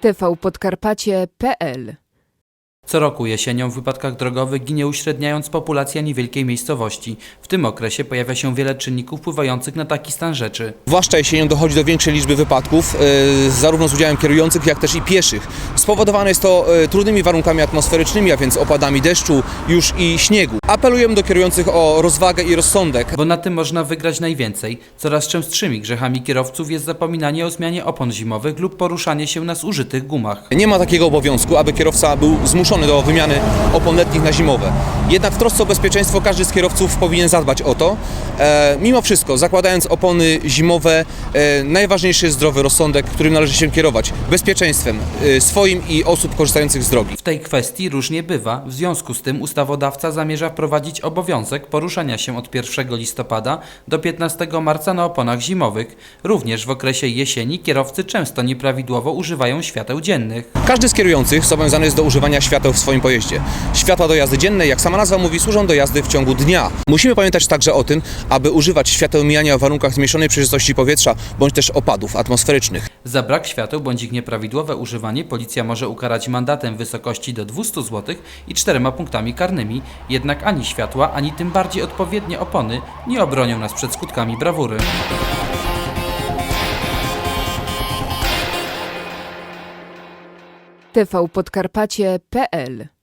tvpodkarpacie.pl Co roku jesienią w wypadkach drogowych ginie uśredniając populacja niewielkiej miejscowości. W tym okresie pojawia się wiele czynników wpływających na taki stan rzeczy. Zwłaszcza jesienią dochodzi do większej liczby wypadków, e, zarówno z udziałem kierujących, jak też i pieszych. Spowodowane jest to e, trudnymi warunkami atmosferycznymi, a więc opadami deszczu już i śniegu. Apelujemy do kierujących o rozwagę i rozsądek. Bo na tym można wygrać najwięcej. Coraz częstszymi grzechami kierowców jest zapominanie o zmianie opon zimowych lub poruszanie się na zużytych gumach. Nie ma takiego obowiązku, aby kierowca był zmuszony do wymiany opon letnich na zimowe. Jednak w trosce o bezpieczeństwo każdy z kierowców powinien zadbać o to. E, mimo wszystko, zakładając opony zimowe, e, najważniejszy jest zdrowy rozsądek, którym należy się kierować. Bezpieczeństwem e, swoim i osób korzystających z drogi. W tej kwestii różnie bywa. W związku z tym ustawodawca zamierza wprowadzić obowiązek poruszania się od 1 listopada do 15 marca na oponach zimowych. Również w okresie jesieni kierowcy często nieprawidłowo używają świateł dziennych. Każdy z kierujących zobowiązany jest do używania świateł w swoim pojeździe. Światła do jazdy dziennej, jak sama nazwa mówi, służą do jazdy w ciągu dnia. Musimy pamiętać także o tym, aby używać świateł mijania w warunkach zmniejszonej przejrzystości powietrza bądź też opadów atmosferycznych. Za brak świateł bądź ich nieprawidłowe używanie policja może ukarać mandatem w wysokości do 200 zł i czterema punktami karnymi. Jednak ani światła, ani tym bardziej odpowiednie opony nie obronią nas przed skutkami brawury. tvpodkarpacie.pl